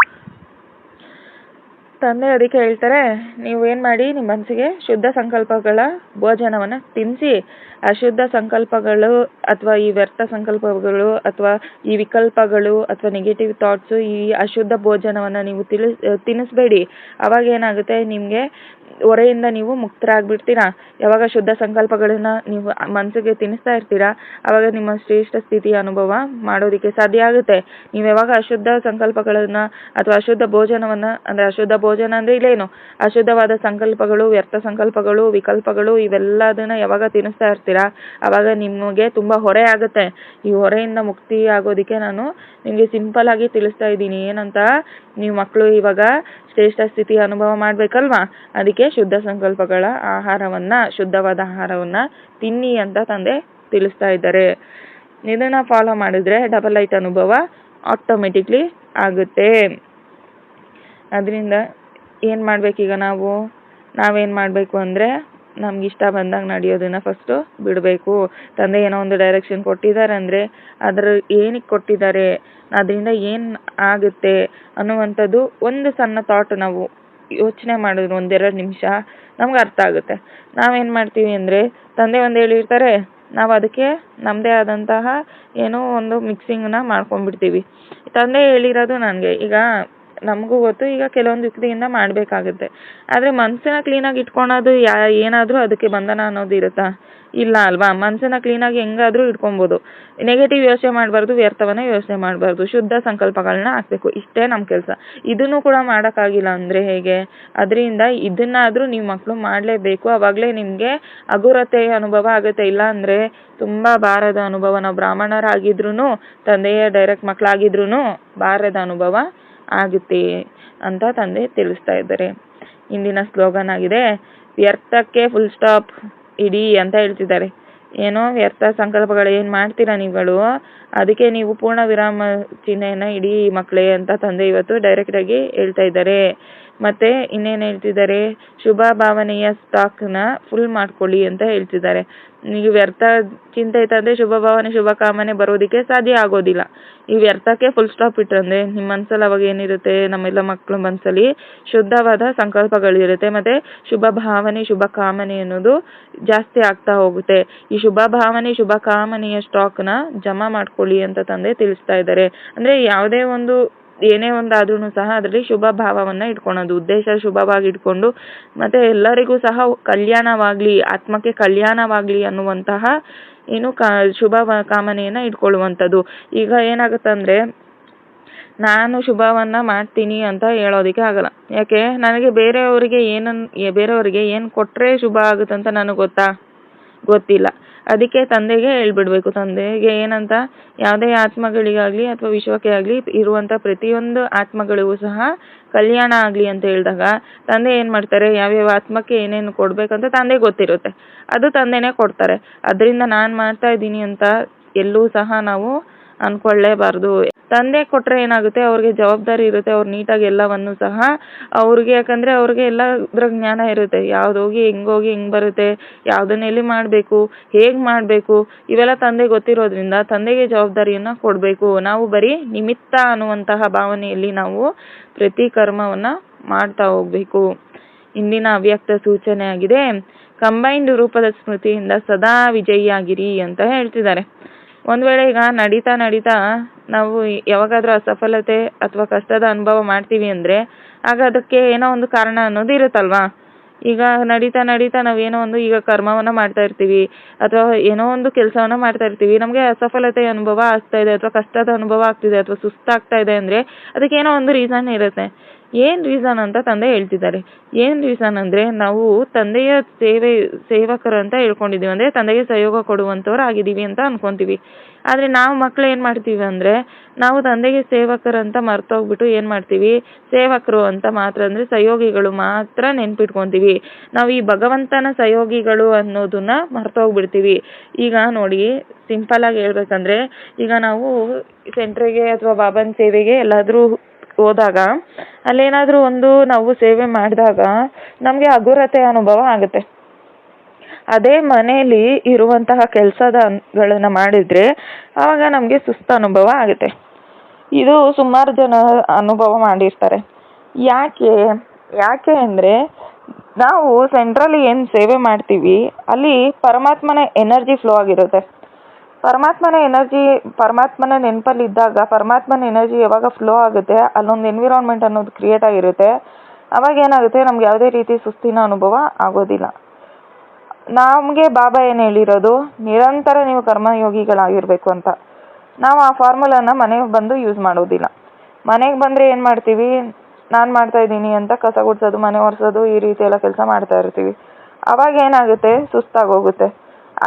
ತಂದೆ ಅದಕ್ಕೆ ಹೇಳ್ತಾರೆ ನೀವು ಏನು ಮಾಡಿ? ನಿಮ್ಮ ಮನಸ್ಸಿಗೆ ಶುದ್ಧ ಸಂಕಲ್ಪಗಳ ಭೋಜನವನ್ನು ತಿನ್ನಿಸಿ ಅಶುದ್ಧ ಸಂಕಲ್ಪಗಳು ಅಥವಾ ಈ ವ್ಯರ್ಥ ಸಂಕಲ್ಪಗಳು ಅಥವಾ ಈ ವಿಕಲ್ಪಗಳು ಅಥವಾ ನೆಗೆಟಿವ್ ಥಾಟ್ಸು ಈ ಅಶುದ್ಧ ಭೋಜನವನ್ನು ನೀವು ತಿಳಿಸ್ ತಿನ್ನಿಸ್ಬೇಡಿ ಅವಾಗ ಏನಾಗುತ್ತೆ? ನಿಮಗೆ ಹೊರೆಯಿಂದ ನೀವು ಮುಕ್ತರಾಗ್ಬಿಡ್ತೀರಾ. ಯಾವಾಗ ಶುದ್ಧ ಸಂಕಲ್ಪಗಳನ್ನ ನೀವು ಮನಸ್ಸಿಗೆ ತಿನ್ನಿಸ್ತಾ ಇರ್ತೀರಾ, ಅವಾಗ ನಿಮ್ಮ ಶ್ರೇಷ್ಠ ಸ್ಥಿತಿಯ ಅನುಭವ ಮಾಡೋದಕ್ಕೆ ಸಾಧ್ಯ ಆಗುತ್ತೆ. ನೀವು ಯಾವಾಗ ಅಶುದ್ಧ ಸಂಕಲ್ಪಗಳನ್ನ ಅಥವಾ ಅಶುದ್ಧ ಭೋಜನವನ್ನು, ಅಂದರೆ ಅಶುದ್ಧ ಭೋಜನ ಅಂದರೆ ಇಲ್ಲೇನು? ಅಶುದ್ಧವಾದ ಸಂಕಲ್ಪಗಳು, ವ್ಯರ್ಥ ಸಂಕಲ್ಪಗಳು, ವಿಕಲ್ಪಗಳು, ಇವೆಲ್ಲದನ್ನ ಯಾವಾಗ ತಿನ್ನಿಸ್ತಾ ಇರ್ತೀರಾ? ಆವಾಗ ನಿಮಗೆ ತುಂಬ ಹೊರೆ ಆಗುತ್ತೆ. ಈ ಹೊರೆಯಿಂದ ಮುಕ್ತಿ ಆಗೋದಕ್ಕೆ ನಾನು ನಿಮಗೆ ಸಿಂಪಲ್ ಆಗಿ ತಿಳಿಸ್ತಾ ಇದ್ದೀನಿ. ಏನಂತ? ನೀವು ಮಕ್ಕಳು ಇವಾಗ ಶ್ರೇಷ್ಠ ಸ್ಥಿತಿ ಅನುಭವ ಮಾಡಬೇಕಲ್ವಾ? ಅದಕ್ಕೆ ಶುದ್ಧ ಸಂಕಲ್ಪಗಳ ಆಹಾರವನ್ನು, ಶುದ್ಧವಾದ ಆಹಾರವನ್ನು ತಿನ್ನಿ ಅಂತ ತಂದೆ ತಿಳಿಸ್ತಾ ಇದ್ದಾರೆ. ಇದನ್ನು ಫಾಲೋ ಮಾಡಿದ್ರೆ ಡಬಲ್ ಲೈಟ್ ಅನುಭವ ಆಟೋಮೆಟಿಕ್ಲಿ ಆಗುತ್ತೆ. ಅದರಿಂದ ಏನು ಮಾಡಬೇಕೀಗ ನಾವು? ನಾವೇನು ಮಾಡಬೇಕು ಅಂದರೆ ನಮ್ಗೆ ಇಷ್ಟ ಬಂದಾಗ ನಡೆಯೋದನ್ನ ಫಸ್ಟ್ ಬಿಡಬೇಕು. ತಂದೆ ಏನೋ ಒಂದು ಡೈರೆಕ್ಷನ್ ಕೊಟ್ಟಿದ್ದಾರೆ ಅಂದ್ರೆ ಅದರ ಏನಕ್ಕೆ ಕೊಟ್ಟಿದ್ದಾರೆ, ಅದರಿಂದ ಏನು ಆಗುತ್ತೆ ಅನ್ನುವಂಥದ್ದು ಒಂದು ಸಣ್ಣ ಥಾಟ್ ನಾವು ಯೋಚನೆ ಮಾಡಿದ್ರು ಒಂದೆರಡು ನಿಮಿಷ ನಮ್ಗೆ ಅರ್ಥ ಆಗುತ್ತೆ. ನಾವೇನು ಮಾಡ್ತೀವಿ ಅಂದರೆ ತಂದೆ ಒಂದು ಹೇಳಿರ್ತಾರೆ, ನಾವು ಅದಕ್ಕೆ ನಮ್ಮದೇ ಆದಂತಹ ಏನೋ ಒಂದು ಮಿಕ್ಸಿಂಗ್ನ ಮಾಡ್ಕೊಂಡ್ಬಿಡ್ತೀವಿ. ತಂದೆ ಹೇಳಿರೋದು ನನಗೆ, ಈಗ ನಮಗೂ ಗೊತ್ತು. ಈಗ ಕೆಲವೊಂದು ಯುಕ್ತಿಯಿಂದ ಮಾಡಬೇಕಾಗುತ್ತೆ. ಆದರೆ ಮನಸ್ಸನ್ನ ಕ್ಲೀನಾಗಿ ಇಟ್ಕೊಳೋದು ಯಾ, ಏನಾದರೂ ಅದಕ್ಕೆ ಬಂಧನ ಅನ್ನೋದು ಇರುತ್ತಾ? ಇಲ್ಲ ಅಲ್ವಾ? ಮನಸ್ಸನ್ನ ಕ್ಲೀನಾಗಿ ಹೆಂಗಾದರೂ ಇಟ್ಕೊಬೋದು ನೆಗೆಟಿವ್ ಯೋಚನೆ ಮಾಡಬಾರ್ದು, ವ್ಯರ್ಥವನ್ನ ಯೋಚನೆ ಮಾಡಬಾರ್ದು. ಶುದ್ಧ ಸಂಕಲ್ಪಗಳನ್ನ ಹಾಕ್ಬೇಕು. ಇಷ್ಟೇ ನಮ್ಮ ಕೆಲಸ. ಇದನ್ನು ಕೂಡ ಮಾಡೋಕ್ಕಾಗಿಲ್ಲ ಅಂದರೆ ಹೇಗೆ? ಅದರಿಂದ ಇದನ್ನಾದರೂ ನೀವು ಮಕ್ಕಳು ಮಾಡಲೇಬೇಕು. ಆವಾಗಲೇ ನಿಮಗೆ ಅಗುರತೆ ಅನುಭವ ಆಗುತ್ತೆ. ಇಲ್ಲ ಅಂದರೆ ತುಂಬ ಭಾರದ ಅನುಭವ ನಾವು ಬ್ರಾಹ್ಮಣರಾಗಿದ್ರೂ ತಂದೆಯ ಡೈರೆಕ್ಟ್ ಮಕ್ಕಳಾಗಿದ್ರೂ ಭಾರದ ಅನುಭವ ಆಗುತ್ತೆ ಅಂತ ತಂದೆ ತಿಳಿಸ್ತಾ ಇದ್ದಾರೆ. ಇಂದಿನ ಸ್ಲೋಗನ್ ಆಗಿದೆ, ವ್ಯರ್ಥಕ್ಕೆ ಫುಲ್ ಸ್ಟಾಪ್ ಇಡಿ ಅಂತ ಹೇಳ್ತಿದ್ದಾರೆ. ಏನೋ ವ್ಯರ್ಥ ಸಂಕಲ್ಪಗಳು ಏನು ಮಾಡ್ತೀರಾ ನೀವುಗಳು? ಅದಕ್ಕೆ ನೀವು ಪೂರ್ಣ ವಿರಾಮ ಚಿಹ್ನೆಯನ್ನು ಇಡೀ ಮಕ್ಕಳೇ ಅಂತ ತಂದೆ ಇವತ್ತು ಡೈರೆಕ್ಟಾಗಿ ಹೇಳ್ತಾ ಇದ್ದಾರೆ. ಮತ್ತು ಇನ್ನೇನು ಹೇಳ್ತಿದ್ದಾರೆ? ಶುಭ ಭಾವನೆಯ ಸ್ಟಾಕ್ನ ಫುಲ್ ಮಾಡ್ಕೊಳ್ಳಿ ಅಂತ ಹೇಳ್ತಿದ್ದಾರೆ. ನೀವು ವ್ಯರ್ಥ ಚಿಂತೆ ಇತ್ತಂದರೆ ಶುಭ ಭಾವನೆ, ಶುಭ ಬರೋದಕ್ಕೆ ಸಾಧ್ಯ ಆಗೋದಿಲ್ಲ. ಈ ವ್ಯರ್ಥಕ್ಕೆ ಫುಲ್ ಸ್ಟಾಪ್ ಇಟ್ಟಂದರೆ ನಿಮ್ಮ ಮನಸ್ಸಲ್ಲಿ ಅವಾಗ ಏನಿರುತ್ತೆ? ನಮ್ಮೆಲ್ಲ ಮಕ್ಕಳ ಮನಸ್ಸಲ್ಲಿ ಶುದ್ಧವಾದ ಸಂಕಲ್ಪಗಳಿರುತ್ತೆ. ಮತ್ತೆ ಶುಭ ಭಾವನೆ, ಶುಭ ಕಾಮನೆ ಅನ್ನೋದು ಜಾಸ್ತಿ ಆಗ್ತಾ ಹೋಗುತ್ತೆ. ಈ ಶುಭ ಭಾವನೆ, ಶುಭ ಕಾಮನೆಯ ಸ್ಟಾಕ್ನ ಜಮಾ ಮಾಡ್ಕೊಳ್ಳಿ ಅಂತ ತಂದೆ ತಿಳಿಸ್ತಾ ಇದ್ದಾರೆ. ಅಂದ್ರೆ ಯಾವುದೇ ಒಂದು ಏನೇ ಒಂದಾದ್ರೂ ಸಹ ಅದರಲ್ಲಿ ಶುಭ ಭಾವವನ್ನ ಇಟ್ಕೊಳೋದು, ಉದ್ದೇಶ ಶುಭವಾಗಿ ಇಟ್ಕೊಂಡು, ಮತ್ತೆ ಎಲ್ಲರಿಗೂ ಸಹ ಕಲ್ಯಾಣವಾಗ್ಲಿ, ಆತ್ಮಕ್ಕೆ ಕಲ್ಯಾಣವಾಗ್ಲಿ ಅನ್ನುವಂತಹ ಏನು ಕಾ, ಶುಭ ಕಾಮನೆಯನ್ನ ಇಟ್ಕೊಳ್ಳುವಂಥದ್ದು. ಈಗ ಏನಾಗುತ್ತೆ ನಾನು ಶುಭವನ್ನ ಮಾಡ್ತೀನಿ ಅಂತ ಹೇಳೋದಿಕ್ಕೆ ಆಗಲ್ಲ. ಯಾಕೆ? ನನಗೆ ಬೇರೆಯವರಿಗೆ ಏನನ್, ಬೇರೆಯವರಿಗೆ ಏನ್ ಕೊಟ್ರೆ ಶುಭ ಆಗುತ್ತೆ ಅಂತ ನನಗೆ ಗೊತ್ತಾ? ಗೊತ್ತಿಲ್ಲ. ಅದಕ್ಕೆ ತಂದೆಗೆ ಹೇಳ್ಬಿಡ್ಬೇಕು. ತಂದೆಗೆ ಏನಂತ, ಯಾವುದೇ ಆತ್ಮಗಳಿಗಾಗ್ಲಿ ಅಥವಾ ವಿಶ್ವಕ್ಕೆ ಆಗಲಿ ಇರುವಂತ ಪ್ರತಿಯೊಂದು ಆತ್ಮಗಳಿಗೂ ಸಹ ಕಲ್ಯಾಣ ಆಗಲಿ ಅಂತ ಹೇಳಿದಾಗ ತಂದೆ ಏನು ಮಾಡ್ತಾರೆ, ಯಾವ್ಯಾವ ಆತ್ಮಕ್ಕೆ ಏನೇನು ಕೊಡ್ಬೇಕಂತ ತಂದೆ ಗೊತ್ತಿರುತ್ತೆ. ಅದು ತಂದೆನೇ ಕೊಡ್ತಾರೆ. ಅದರಿಂದ ನಾನು ಮಾಡ್ತಾ ಇದ್ದೀನಿ ಅಂತ ಎಲ್ಲೂ ಸಹ ನಾವು ಅನ್ಕೊಳ್ಳೇಬಾರ್ದು. ತಂದೆ ಕೊಟ್ಟರೆ ಏನಾಗುತ್ತೆ? ಅವ್ರಿಗೆ ಜವಾಬ್ದಾರಿ ಇರುತ್ತೆ. ಅವ್ರು ನೀಟಾಗಿ ಎಲ್ಲವನ್ನು ಸಹ ಅವ್ರಿಗೆ, ಯಾಕಂದರೆ ಅವ್ರಿಗೆ ಎಲ್ಲದರ ಜ್ಞಾನ ಇರುತ್ತೆ. ಯಾವ್ದು ಹೋಗಿ, ಹೆಂಗ್ ಹೋಗಿ, ಹೆಂಗ್ ಬರುತ್ತೆ, ಯಾವುದನ್ನ ಎಲ್ಲಿ ಮಾಡಬೇಕು, ಹೇಗೆ ಮಾಡಬೇಕು, ಇವೆಲ್ಲ ತಂದೆ ಗೊತ್ತಿರೋದ್ರಿಂದ ತಂದೆಗೆ ಜವಾಬ್ದಾರಿಯನ್ನು ಕೊಡಬೇಕು. ನಾವು ಬರೀ ನಿಮಿತ್ತ ಅನ್ನುವಂತಹ ಭಾವನೆಯಲ್ಲಿ ನಾವು ಪ್ರತಿ ಕರ್ಮವನ್ನು ಮಾಡ್ತಾ ಹೋಗಬೇಕು. ಇಂದಿನ ಅವ್ಯಕ್ತ ಸೂಚನೆ ಆಗಿದೆ, ಕಂಬೈನ್ಡ್ ರೂಪದ ಸ್ಮೃತಿಯಿಂದ ಸದಾ ವಿಜಯಿಯಾಗಿರಿ ಅಂತ ಹೇಳ್ತಿದ್ದಾರೆ. ಒಂದು ವೇಳೆ ಈಗ ನಡೀತಾ ನಡೀತಾ ನಾವು ಯಾವಾಗಾದರೂ ಅಸಫಲತೆ ಅಥವಾ ಕಷ್ಟದ ಅನುಭವ ಮಾಡ್ತೀವಿ ಅಂದ್ರೆ, ಆಗ ಅದಕ್ಕೆ ಏನೋ ಒಂದು ಕಾರಣ ಅನ್ನೋದು ಇರುತ್ತಲ್ವಾ? ಈಗ ನಡೀತಾ ನಡೀತಾ ನಾವೇನೋ ಒಂದು ಈಗ ಕರ್ಮವನ್ನ ಮಾಡ್ತಾ ಇರ್ತೀವಿ, ಅಥವಾ ಏನೋ ಒಂದು ಕೆಲಸವನ್ನ ಮಾಡ್ತಾ ಇರ್ತೀವಿ, ನಮಗೆ ಅಸಫಲತೆ ಅನುಭವ ಆಗ್ತಾ ಇದೆ, ಅಥವಾ ಕಷ್ಟದ ಅನುಭವ ಆಗ್ತಿದೆ ಅಥವಾ ಸುಸ್ತಾಗ್ತಾ ಇದೆ ಅಂದ್ರೆ, ಅದಕ್ಕೆ ಏನೋ ಒಂದು ರೀಸನ್ ಇರುತ್ತೆ. ಏನ್ ರೀಸನ್ ಅಂತ ತಂದೆ ಹೇಳ್ತಿದ್ದಾರೆ. ಏನ್ ರೀಸನ್ ಅಂದ್ರೆ, ನಾವು ತಂದೆಯ ಸೇವೆ, ಸೇವಕರು ಅಂತ ಹೇಳ್ಕೊಂಡಿದೀವಿ ಅಂದ್ರೆ, ತಂದೆಗೆ ಸಹಯೋಗ ಕೊಡುವಂಥವ್ರು ಆಗಿದ್ದೀವಿ ಅಂತ ಅನ್ಕೊತೀವಿ. ಆದರೆ ನಾವು ಮಕ್ಳು ಏನು ಮಾಡ್ತೀವಿ ಅಂದರೆ, ನಾವು ತಂದೆಗೆ ಸೇವಕರಂತ ಮರ್ತೋಗ್ಬಿಟ್ಟು ಏನು ಮಾಡ್ತೀವಿ? ಸೇವಕರು ಅಂತ ಮಾತ್ರ ಅಂದರೆ ಸಹಯೋಗಿಗಳು ಮಾತ್ರ ನೆನ್ಪಿಟ್ಕೊತೀವಿ. ನಾವು ಈ ಭಗವಂತನ ಸಹಯೋಗಿಗಳು ಅನ್ನೋದನ್ನ ಮರ್ತೋಗ್ಬಿಡ್ತೀವಿ. ಈಗ ನೋಡಿ ಸಿಂಪಲಾಗಿ ಹೇಳ್ಬೇಕಂದ್ರೆ, ಈಗ ನಾವು ಸೆಂಟ್ರಿಗೆ ಅಥವಾ ಬಾಬನ ಸೇವೆಗೆ ಎಲ್ಲಾದರೂ ಹೋದಾಗ, ಅಲ್ಲೇನಾದರೂ ಒಂದು ನಾವು ಸೇವೆ ಮಾಡಿದಾಗ ನಮಗೆ ಹಗುರತೆ ಅನುಭವ ಆಗುತ್ತೆ. ಅದೇ ಮನೆಯಲ್ಲಿ ಇರುವಂತಹ ಕೆಲಸದಗಳನ್ನ ಮಾಡಿದ್ರೆ ಆವಾಗ ನಮಗೆ ಸುಸ್ತ ಅನುಭವ ಆಗುತ್ತೆ. ಇದು ಸುಮಾರು ಜನ ಅನುಭವ ಮಾಡಿರ್ತಾರೆ. ಯಾಕೆ ಯಾಕೆ ಅಂದರೆ ನಾವು ಸೆಂಟ್ರಲ್ಲಿ ಏನು ಸೇವೆ ಮಾಡ್ತೀವಿ, ಅಲ್ಲಿ ಪರಮಾತ್ಮನ ಎನರ್ಜಿ ಫ್ಲೋ ಆಗಿರುತ್ತೆ. ಪರಮಾತ್ಮನ ಎನರ್ಜಿ, ಪರಮಾತ್ಮನ ನೆನಪಲ್ಲಿ ಇದ್ದಾಗ ಪರಮಾತ್ಮನ ಎನರ್ಜಿ ಯಾವಾಗ ಫ್ಲೋ ಆಗುತ್ತೆ, ಅಲ್ಲೊಂದು ಎನ್ವಿರಾನ್ಮೆಂಟ್ ಅನ್ನೋದು ಕ್ರಿಯೇಟ್ ಆಗಿರುತ್ತೆ, ಅವಾಗ ಏನಾಗುತ್ತೆ, ನಮ್ಗೆ ಯಾವುದೇ ರೀತಿ ಸುಸ್ತಿನ ಅನುಭವ ಆಗೋದಿಲ್ಲ. ನಮಗೆ ಬಾಬಾ ಏನು ಹೇಳಿರೋದು? ನಿರಂತರ ನೀವು ಕರ್ಮಯೋಗಿಗಳಾಗಿರಬೇಕು ಅಂತ. ನಾವು ಆ ಫಾರ್ಮುಲಾನ ಮನೆಗೆ ಬಂದು ಯೂಸ್ ಮಾಡೋದಿಲ್ಲ. ಮನೆಗೆ ಬಂದರೆ ಏನು ಮಾಡ್ತೀವಿ? ನಾನು ಮಾಡ್ತಾ ಇದ್ದೀನಿ ಅಂತ ಕಸ ಗುಡಿಸೋದು, ಮನೆ ಒರೆಸೋದು, ಈ ರೀತಿ ಎಲ್ಲ ಕೆಲಸ ಮಾಡ್ತಾ ಇರ್ತೀವಿ. ಅವಾಗ ಏನಾಗುತ್ತೆ? ಸುಸ್ತಾಗೋಗುತ್ತೆ.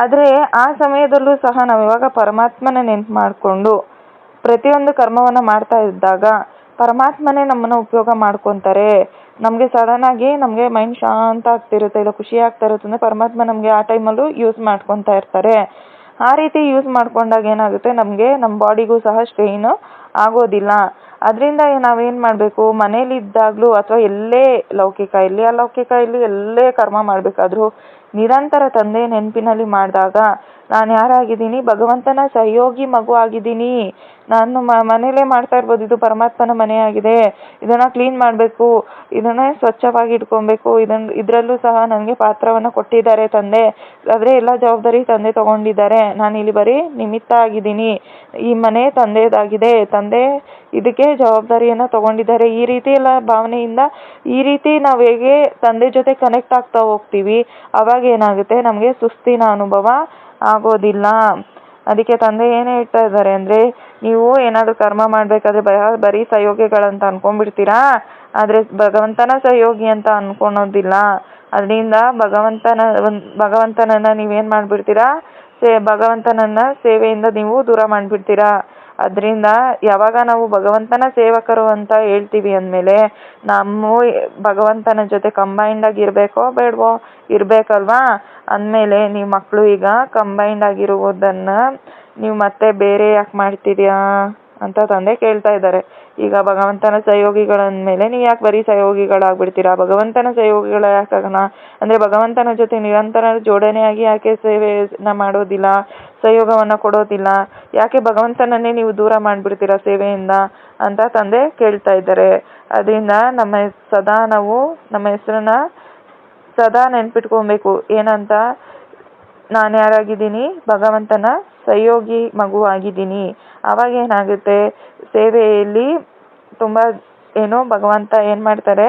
ಆದರೆ ಆ ಸಮಯದಲ್ಲೂ ಸಹ ನಾವು ಇವಾಗ ಪರಮಾತ್ಮನ ನೆನ್ಪು ಮಾಡಿಕೊಂಡು ಪ್ರತಿಯೊಂದು ಕರ್ಮವನ್ನು ಮಾಡ್ತಾ ಇದ್ದಾಗ ಪರಮಾತ್ಮನೇ ನಮ್ಮನ್ನು ಉಪಯೋಗ ಮಾಡ್ಕೊತಾರೆ. ನಮಗೆ ಸಡನ್ನಾಗಿ ನಮಗೆ ಮೈಂಡ್ ಶಾಂತ ಆಗ್ತಿರುತ್ತೆ, ಇಲ್ಲ ಖುಷಿ ಆಗ್ತಾ ಇರುತ್ತೆ ಅಂದರೆ ಪರಮಾತ್ಮ ನಮಗೆ ಆ ಟೈಮಲ್ಲೂ ಯೂಸ್ ಮಾಡ್ಕೊತಾ ಇರ್ತಾರೆ. ಆ ರೀತಿ ಯೂಸ್ ಮಾಡ್ಕೊಂಡಾಗ ಏನಾಗುತ್ತೆ? ನಮಗೆ ನಮ್ಮ ಬಾಡಿಗೂ ಸಹ ಸ್ಟ್ರೈನು ಆಗೋದಿಲ್ಲ. ಅದರಿಂದ ನಾವೇನು ಮಾಡಬೇಕು? ಮನೇಲಿದ್ದಾಗಲೂ ಅಥವಾ ಎಲ್ಲೇ ಲೌಕಿಕ ಇಲ್ಲಿ ಅಲೌಕಿಕ ಇಲ್ಲಿ ಎಲ್ಲೇ ಕರ್ಮ ಮಾಡಬೇಕಾದ್ರೂ ನಿರಂತರ ತಂದೆ ನೆನಪಿನಲ್ಲಿ ಮಾಡಿದಾಗ, ನಾನು ಯಾರಾಗಿದ್ದೀನಿ? ಭಗವಂತನ ಸಹಯೋಗಿ ಮಗು ಆಗಿದ್ದೀನಿ. ನಾನು ಮ ಮನೇಲೇ ಮಾಡ್ತಾ ಇರ್ಬೋದು. ಇದು ಪರಮಾತ್ಮನ ಮನೆ ಆಗಿದೆ ಇದನ್ನು ಕ್ಲೀನ್ ಮಾಡಬೇಕು. ಇದನ್ನ ಸ್ವಚ್ಛವಾಗಿ ಇಟ್ಕೊಬೇಕು. ಇದನ್ನು ಇದರಲ್ಲೂ ಸಹ ನನಗೆ ಪಾತ್ರವನ್ನು ಕೊಟ್ಟಿದ್ದಾರೆ ತಂದೆ. ಆದರೆ ಎಲ್ಲ ಜವಾಬ್ದಾರಿ ತಂದೆ ತಗೊಂಡಿದ್ದಾರೆ. ನಾನು ಇಲ್ಲಿ ಬರೀ ನಿಮಿತ್ತ ಆಗಿದ್ದೀನಿ. ಈ ಮನೆ ತಂದೆದಾಗಿದೆ. ತಂದೆ ಇದಕ್ಕೆ ಜವಾಬ್ದಾರಿಯನ್ನು ತಗೊಂಡಿದ್ದಾರೆ. ಈ ರೀತಿ ಎಲ್ಲ ಭಾವನೆಯಿಂದ ಈ ರೀತಿ ನಾವು ಹೇಗೆ ತಂದೆ ಜೊತೆ ಕನೆಕ್ಟ್ ಆಗ್ತಾ ಹೋಗ್ತೀವಿ, ಅವಾಗ ಏನಾಗುತ್ತೆ? ನಮಗೆ ಸುಸ್ತಿನ ಅನುಭವ ಆಗೋದಿಲ್ಲ. ಅದಕ್ಕೆ ತಂದೆ ಏನು ಹೇಳ್ತಾ ಇದ್ದಾರೆ ಅಂದರೆ ನೀವು ಏನಾದರೂ ಕರ್ಮ ಮಾಡ್ಬೇಕಾದ್ರೆ ಬಯ ಬರೀ ಸಹಯೋಗಿಗಳಂತ ಅನ್ಕೊಂಡ್ಬಿಡ್ತೀರಾ? ಆದ್ರೆ ಭಗವಂತನ ಸಹಯೋಗಿ ಅಂತ ಅನ್ಕೊಳೋದಿಲ್ಲ. ಅದರಿಂದ ಭಗವಂತನ ಭಗವಂತನನ್ನ ಭಗವಂತನನ್ನು ನೀವೇನು ಮಾಡಿಬಿಡ್ತೀರಾ? ಸೇ, ಭಗವಂತನನ್ನ ಸೇವೆಯಿಂದ ನೀವು ದೂರ ಮಾಡಿಬಿಡ್ತೀರಾ? ಅದರಿಂದ ಯಾವಾಗ ನಾವು ಭಗವಂತನ ಸೇವಕರು ಅಂತ ಹೇಳ್ತೀವಿ ಅಂದಮೇಲೆ ನಮ್ಮ ಭಗವಂತನ ಜೊತೆ ಕಂಬೈಂಡ್ ಆಗಿ ಇರಬೇಕೋ ಬೇಡವೋ? ಇರಬೇಕಲ್ವಾ? ಅಂದಮೇಲೆ ನೀವು ಮಕ್ಕಳು ಈಗ ಕಂಬೈಂಡ್ ಆಗಿರುವುದನ್ನು ನೀವು ಮತ್ತೆ ಬೇರೆ ಯಾಕೆ ಮಾಡ್ತೀರಾ ಅಂತ ತಂದೆ ಕೇಳ್ತಾ ಇದ್ದಾರೆ. ಈಗ ಭಗವಂತನ ಸಹಯೋಗಿಗಳಂದ ಮೇಲೆ ನೀವು ಯಾಕೆ ಬರೀ ಸಹಯೋಗಿಗಳಾಗ್ಬಿಡ್ತೀರಾ? ಭಗವಂತನ ಸಹಯೋಗಿಗಳ ಯಾಕಾಗೋಣ ಅಂದ್ರೆ ಭಗವಂತನ ಜೊತೆ ನಿರಂತರ ಜೋಡಣೆಯಾಗಿ ಯಾಕೆ ಸೇವೆನ ಮಾಡೋದಿಲ್ಲ, ಸಹಯೋಗವನ್ನ ಕೊಡೋದಿಲ್ಲ? ಯಾಕೆ ಭಗವಂತನನ್ನೇ ನೀವು ದೂರ ಮಾಡಿಬಿಡ್ತೀರಾ ಸೇವೆಯಿಂದ? ಅಂತ ತಂದೆ ಕೇಳ್ತಾ ಇದ್ದಾರೆ. ಅದರಿಂದ ನಮ್ಮ ಸದಾ ನಾವು ನಮ್ಮ ಹೆಸರನ್ನ ಸದಾ ನೆನ್ಪಿಟ್ಕೊಬೇಕು. ಏನಂತ? ನಾನು ಯಾರಾಗಿದ್ದೀನಿ? ಭಗವಂತನ ಸಹಯೋಗಿ ಮಗುವಾಗಿದ್ದೀನಿ ಅವಾಗ ಏನಾಗುತ್ತೆ? ಸೇವೆಯಲ್ಲಿ ತುಂಬ ಏನೋ ಭಗವಂತ ಏನು ಮಾಡ್ತಾರೆ,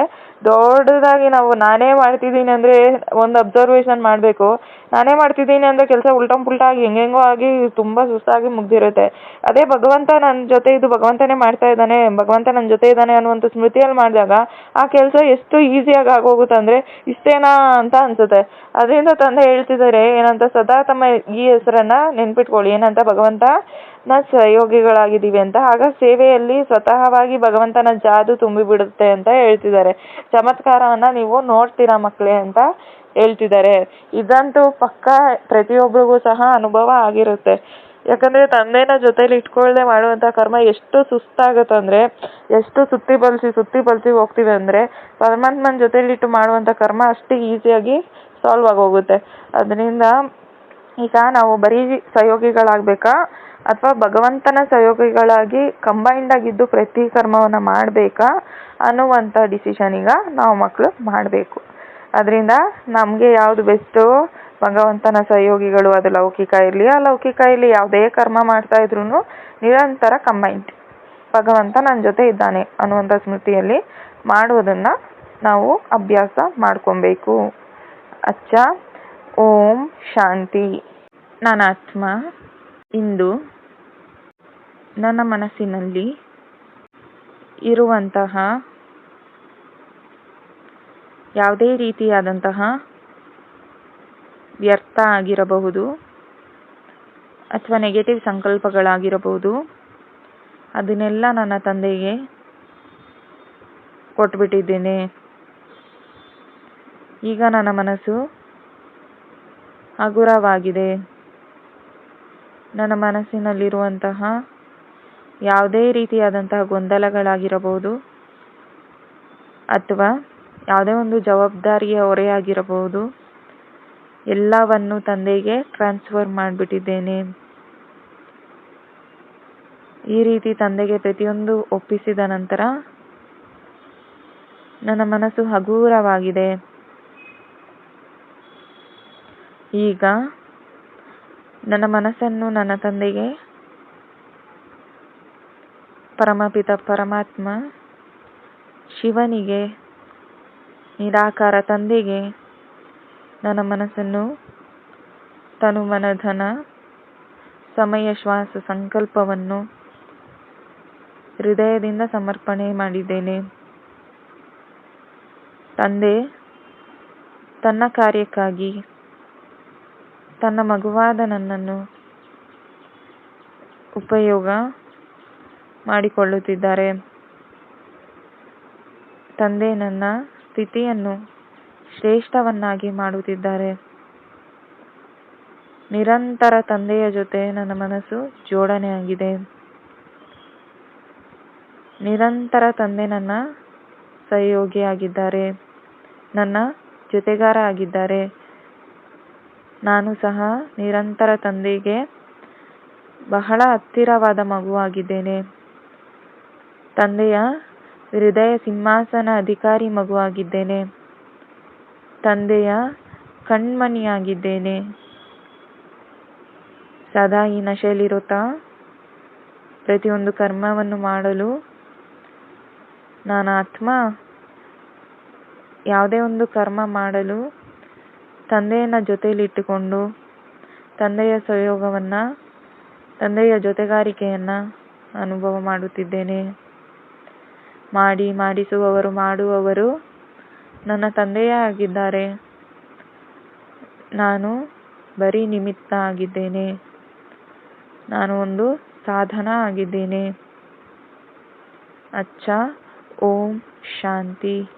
ದೊಡ್ಡದಾಗಿ ನಾವು ನಾನೇ ಮಾಡ್ತಿದ್ದೀನಿ ಅಂದರೆ ಒಂದು ಅಬ್ಸರ್ವೇಷನ್ ಮಾಡಬೇಕು. ನಾನೇ ಮಾಡ್ತಿದ್ದೀನಿ ಅಂದರೆ ಕೆಲಸ ಉಲ್ಟಂ ಪುಲ್ಟಾಗಿ ಹೆಂಗೆಂಗೋ ಆಗಿ ತುಂಬ ಸುಸ್ತಾಗಿ ಮುಗ್ದಿರುತ್ತೆ. ಅದೇ ಭಗವಂತ ನನ್ನ ಜೊತೆ ಇದು ಭಗವಂತನೇ ಮಾಡ್ತಾ ಇದ್ದಾನೆ, ಭಗವಂತ ನನ್ನ ಜೊತೆ ಇದ್ದಾನೆ ಅನ್ನುವಂಥ ಸ್ಮೃತಿಯಲ್ಲಿ ಮಾಡಿದಾಗ ಆ ಕೆಲಸ ಎಷ್ಟು ಈಸಿಯಾಗಿ ಆಗೋಗುತ್ತೆ ಅಂದರೆ ಇಷ್ಟೇನಾ ಅಂತ ಅನಿಸುತ್ತೆ. ಅದರಿಂದ ತಂದೆ ಹೇಳ್ತಿದ್ದಾರೆ, ಏನಂತ ಸದಾ ತಮ್ಮ ಈ ಹೆಸರನ್ನು ನೆನ್ಪಿಟ್ಕೊಳ್ಳಿ. ಏನಂತ ಭಗವಂತ? ನ ಸಹಯೋಗಿಗಳಾಗಿದ್ದೀವಿ ಅಂತ. ಆಗ ಸೇವೆಯಲ್ಲಿ ಸ್ವತಃವಾಗಿ ಭಗವಂತನ ಜಾದು ತುಂಬಿಬಿಡುತ್ತೆ ಅಂತ ಹೇಳ್ತಿದ್ದಾರೆ. ಚಮತ್ಕಾರವನ್ನು ನೀವು ನೋಡ್ತೀರಾ ಮಕ್ಕಳೇ ಅಂತ ಹೇಳ್ತಿದ್ದಾರೆ. ಇದಂತೂ ಪಕ್ಕ ಪ್ರತಿಯೊಬ್ಬರಿಗೂ ಸಹ ಅನುಭವ ಆಗಿರುತ್ತೆ. ಯಾಕಂದರೆ ತಂದೆನ ಜೊತೇಲಿ ಇಟ್ಕೊಳ್ಳದೆ ಮಾಡುವಂಥ ಕರ್ಮ ಎಷ್ಟು ಸುಸ್ತಾಗುತ್ತಂದರೆ ಎಷ್ಟು ಸುತ್ತಿ ಬಲಿಸಿ ಸುತ್ತಿ ಬಲಿಸಿ ಹೋಗ್ತೀವಿ ಅಂದರೆ, ಪರಮಾತ್ಮನ ಜೊತೆಲಿಟ್ಟು ಮಾಡುವಂಥ ಕರ್ಮ ಅಷ್ಟು ಈಸಿಯಾಗಿ ಸಾಲ್ವ್ ಆಗೋಗುತ್ತೆ. ಅದರಿಂದ ಈಗ ನಾವು ಬರೀ ಸಹಯೋಗಿಗಳಾಗಬೇಕಾ ಅಥವಾ ಭಗವಂತನ ಸಹಯೋಗಿಗಳಾಗಿ ಕಂಬೈನ್ಡ್ ಆಗಿದ್ದು ಪ್ರತಿ ಕರ್ಮವನ್ನು ಮಾಡಬೇಕಾ ಅನ್ನುವಂಥ ಡಿಸಿಷನ್ ಈಗ ನಾವು ಮಕ್ಕಳು ಮಾಡಬೇಕು. ಅದರಿಂದ ನಮಗೆ ಯಾವುದು ಬೆಸ್ಟು ಭಗವಂತನ ಸಹಯೋಗಿಗಳು ಅದು ಲೌಕಿಕ ಇರಲಿ ಅಲೌಕಿಕ ಇರಲಿ ಯಾವುದೇ ಕರ್ಮ ಮಾಡ್ತಾ ಇದ್ರೂ ನಿರಂತರ ಕಂಬೈಂಡ್ ಭಗವಂತ ನನ್ನ ಜೊತೆ ಇದ್ದಾನೆ ಅನ್ನುವಂಥ ಸ್ಮೃತಿಯಲ್ಲಿ ಮಾಡುವುದನ್ನು ನಾವು ಅಭ್ಯಾಸ ಮಾಡ್ಕೊಬೇಕು. ಅಚ್ಚ, ಓಂ ಶಾಂತಿ. ನನ್ನ ಆತ್ಮ ಇಂದು ನನ್ನ ಮನಸ್ಸಿನಲ್ಲಿ ಇರುವಂತಹ ಯಾವುದೇ ರೀತಿಯಾದಂತಹ ವ್ಯರ್ಥ ಆಗಿರಬಹುದು ಅಥವಾ ನೆಗೆಟಿವ್ ಸಂಕಲ್ಪಗಳಾಗಿರಬಹುದು, ಅದನ್ನೆಲ್ಲ ನನ್ನ ತಂದೆಗೆ ಕೊಟ್ಬಿಟ್ಟಿದ್ದೇನೆ. ಈಗ ನನ್ನ ಮನಸ್ಸು ಹಗುರವಾಗಿದೆ. ನನ್ನ ಮನಸ್ಸಿನಲ್ಲಿರುವಂತಹ ಯಾವುದೇ ರೀತಿಯಾದಂತಹ ಗೊಂದಲಗಳಾಗಿರಬಹುದು ಅಥವಾ ಯಾವುದೇ ಒಂದು ಜವಾಬ್ದಾರಿಯ ಹೊರೆಯಾಗಿರಬಹುದು, ಎಲ್ಲವನ್ನು ತಂದೆಗೆ ಟ್ರಾನ್ಸ್ಫರ್ ಮಾಡಿಬಿಟ್ಟಿದ್ದೇನೆ. ಈ ರೀತಿ ತಂದೆಗೆ ಪ್ರತಿಯೊಂದು ಒಪ್ಪಿಸಿದ ನಂತರ ನನ್ನ ಮನಸ್ಸು ಹಗೂರವಾಗಿದೆ. ಈಗ ನನ್ನ ಮನಸ್ಸನ್ನು ನನ್ನ ತಂದೆಗೆ, ಪರಮಪಿತ ಪರಮಾತ್ಮ, ಶಿವನಿಗೆ, ನಿರಾಕಾರ ತಂದೆಗೆ ನನ್ನ ಮನಸ್ಸನ್ನು ತನು ಮನಧನ ಸಮಯ ಶ್ವಾಸ ಸಂಕಲ್ಪವನ್ನು ಹೃದಯದಿಂದ ಸಮರ್ಪಣೆ ಮಾಡಿದ್ದೇನೆ. ತಂದೆ, ತನ್ನ ಕಾರ್ಯಕ್ಕಾಗಿ ತನ್ನ ಮಗುವಾದ ನನ್ನನ್ನು ಉಪಯೋಗ ಮಾಡಿಕೊಳ್ಳುತ್ತಿದ್ದಾರೆ. ತಂದೆ ನನ್ನ ಸ್ಥಿತಿಯನ್ನು ಶ್ರೇಷ್ಠವನ್ನಾಗಿ ಮಾಡುತ್ತಿದ್ದಾರೆ. ನಿರಂತರ ತಂದೆಯ ಜೊತೆ ನನ್ನ ಮನಸ್ಸು ಜೋಡಣೆಯಾಗಿದೆ ನಿರಂತರ ತಂದೆ ನನ್ನ ಸಹಯೋಗಿಯಾಗಿದ್ದಾರೆ. ನನ್ನ ಜೊತೆಗಾರ ಆಗಿದ್ದಾರೆ. ನಾನು ಸಹ ನಿರಂತರ ತಂದೆಗೆ ಬಹಳ ಹತ್ತಿರವಾದ ಮಗುವಾಗಿದ್ದೇನೆ. ತಂದೆಯ ಹೃದಯ ಸಿಂಹಾಸನ ಅಧಿಕಾರಿ ಮಗುವಾಗಿದ್ದೇನೆ. ತಂದೆಯ ಕಣ್ಮಣಿಯಾಗಿದ್ದೇನೆ. ಸದಾ ಈ ನಶೆಯಲ್ಲಿರುತ್ತಾ ಪ್ರತಿಯೊಂದು ಕರ್ಮವನ್ನು ಮಾಡಲು ನಾನು ಆತ್ಮ ಯಾವುದೇ ಒಂದು ಕರ್ಮ ಮಾಡಲು ತಂದೆಯನ್ನು ಜೊತೆಯಲ್ಲಿಟ್ಟುಕೊಂಡು ತಂದೆಯ ಸಹಯೋಗವನ್ನು, ತಂದೆಯ ಜೊತೆಗಾರಿಕೆಯನ್ನು ಅನುಭವ ಮಾಡುತ್ತಿದ್ದೇನೆ. ಮಾಡಿ, ಮಾಡಿಸುವವರು, ಮಾಡುವವರು ನನ್ನ ತಂದೆಯೇ ಆಗಿದ್ದಾರೆ. ನಾನು ಬರೀ ನಿಮಿತ್ತ ಆಗಿದ್ದೇನೆ. ನಾನು ಒಂದು ಸಾಧನ ಆಗಿದ್ದೇನೆ. ಅಚ್ಚ, ಓಂ, ಶಾಂತಿ.